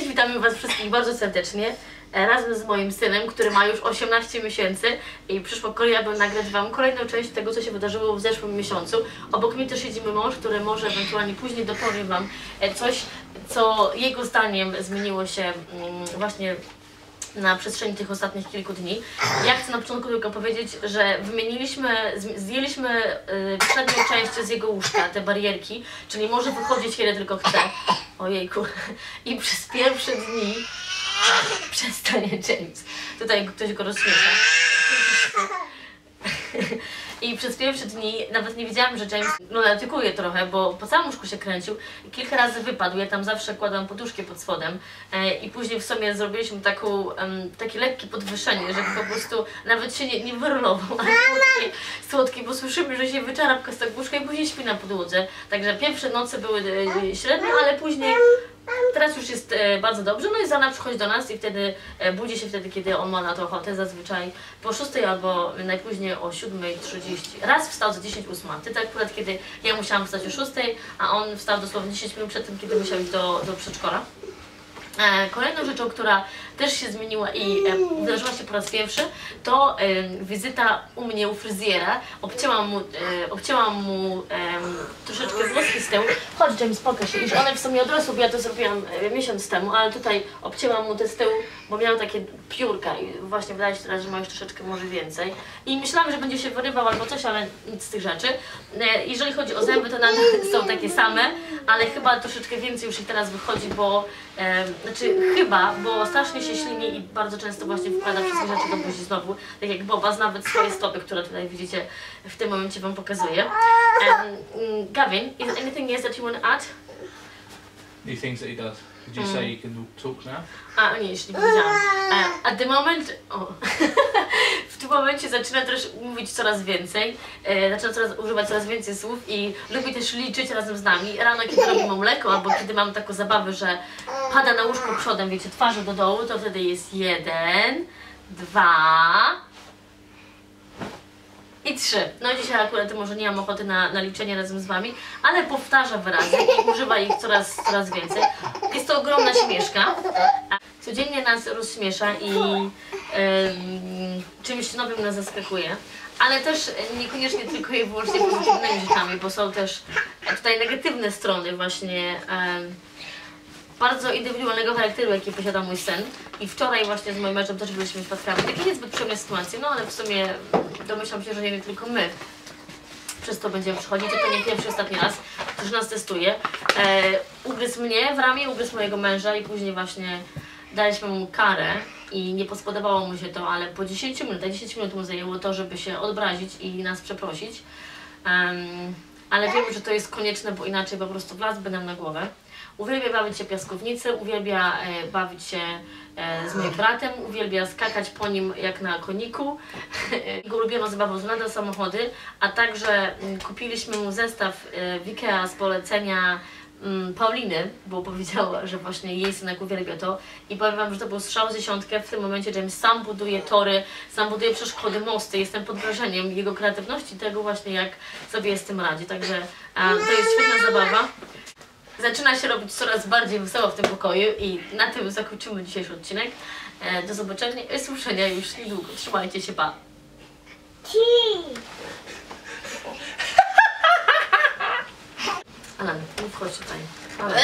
Cześć, witamy Was wszystkich bardzo serdecznie. E, Razem z moim synem, który ma już 18 miesięcy i przyszło kolej, aby nagrać Wam kolejną część tego, co się wydarzyło w zeszłym miesiącu. Obok mnie też siedzi mój mąż, który może ewentualnie później dopowie Wam e, coś, co jego zdaniem zmieniło się mm, właśnie na przestrzeni tych ostatnich kilku dni. Ja chcę na początku tylko powiedzieć, że wymieniliśmy, zdjęliśmy y, przednią część z jego łóżka, te barierki, czyli może wychodzić kiedy tylko chce. Ojejku. I przez pierwsze dni przestanie James. Tutaj ktoś go rozśmiesza. I przez pierwsze dni nawet nie wiedziałam, że James lunatykuje trochę, bo po całym łóżku się kręcił i kilka razy wypadł. Ja tam zawsze kładłam poduszki pod spodem e, i później w sumie zrobiliśmy taką, takie lekkie podwyższenie, żeby po prostu nawet się nie, nie wyrolował, ale słodki, słodki, bo słyszymy, że się wyczarapka z tego łóżka i później śpi na podłodze. Także pierwsze noce były e, średnie, ale później Teraz już jest e, bardzo dobrze, no i Zana przychodzi do nas i wtedy e, budzi się wtedy, kiedy on ma na to ochotę, zazwyczaj po 6 albo najpóźniej o 7.30. Raz wstał za 10 ósma. Ty tak akurat, kiedy ja musiałam wstać o 6, a on wstał dosłownie 10 minut przed tym, kiedy musiał iść do, do przedszkola. E, Kolejną rzeczą, która też się zmieniła i e, wydarzyła się po raz pierwszy, to e, wizyta u mnie u fryzjera. Obcięłam mu, e, obcięłam mu troszeczkę włoski z tyłu. Chodź James, pokaż się. Już one w sumie odrosły, bo ja to zrobiłam e, miesiąc temu, ale tutaj obcięłam mu te z tyłu, bo miał takie piórka i właśnie wydaje się teraz, że ma już troszeczkę może więcej. I myślałam, że będzie się wyrywał albo coś, ale nic z tych rzeczy. E, Jeżeli chodzi o zęby, to nadal są takie same, ale chyba troszeczkę więcej już ich teraz wychodzi, bo znaczy chyba, bo strasznie się ślini i bardzo często właśnie wkłada wszystkie rzeczy do buzi znowu, tak jak Bobas, nawet swoje stopy, które tutaj widzicie w tym momencie Wam pokazuję. Um, Gavin, is anything else that you want to add? New things that he does. Did you say you can talk now? A, nie, jeszcze nie powiedziałam. E, At the moment, o, w tym momencie zaczyna też mówić coraz więcej, e, zaczyna coraz, używać coraz więcej słów i lubi też liczyć razem z nami. Rano, kiedy robi mu mleko, albo kiedy mam taką zabawę, że pada na łóżko przodem, wiecie, twarzą do dołu, to wtedy jest jeden, dwa i trzy. No dzisiaj akurat może nie mam ochoty na, na liczenie razem z wami, ale powtarza wyrazy i używa ich coraz, coraz więcej. Jest to ogromna śmieszka. Codziennie nas rozśmiesza i czymś nowym nas zaskakuje. Ale też niekoniecznie tylko i wyłącznie pozytywnymi rzeczami, bo są też tutaj negatywne strony właśnie bardzo indywidualnego charakteru, jaki posiada mój syn. I wczoraj właśnie z moim mężem też byliśmy świadkami takiej niezbyt przyjemnej sytuacji, no ale w sumie domyślam się, że nie tylko my przez to będziemy przechodzić. To nie pierwszy, ostatni raz, którzy nas testuje. E, ugryzł mnie w ramię, ugryzł mojego męża i później właśnie daliśmy mu karę i nie spodobało mu się to, ale po 10 minutach, 10 minut mu zajęło to, żeby się odbrazić i nas przeprosić. Em, ale wiemy, że to jest konieczne, bo inaczej po prostu wlazłby nam na głowę. Uwielbia bawić się piaskownicy, uwielbia e, bawić się e, z moim bratem, uwielbia skakać po nim jak na koniku. Jego ulubioną zabawą samochody, a także mm, kupiliśmy mu zestaw e, w Ikea z polecenia mm, Pauliny, bo powiedziała, że właśnie jej synek uwielbia to i powiem Wam, że to był strzał dziesiątkę. W tym momencie James sam buduje tory, sam buduje przeszkody, mosty. Jestem pod wrażeniem jego kreatywności, tego właśnie jak sobie z tym radzi. Także to jest świetna zabawa. Zaczyna się robić coraz bardziej wesoło w tym pokoju i na tym zakończymy dzisiejszy odcinek. E, do zobaczenia i usłyszenia już niedługo. Trzymajcie się, pa! Alan, nie wchodź tutaj. Alan.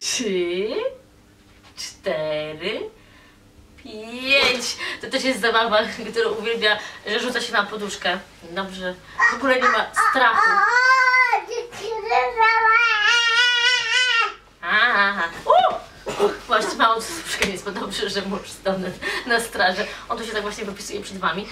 Trzy, cztery, pięć. To też jest zabawa, którą uwielbia, że rzuca się na poduszkę. Dobrze. W ogóle nie ma strachu. Aha. Właśnie mało nie jest dobrze, że mąż stał na, na straży. On tu się tak właśnie wypisuje przed wami.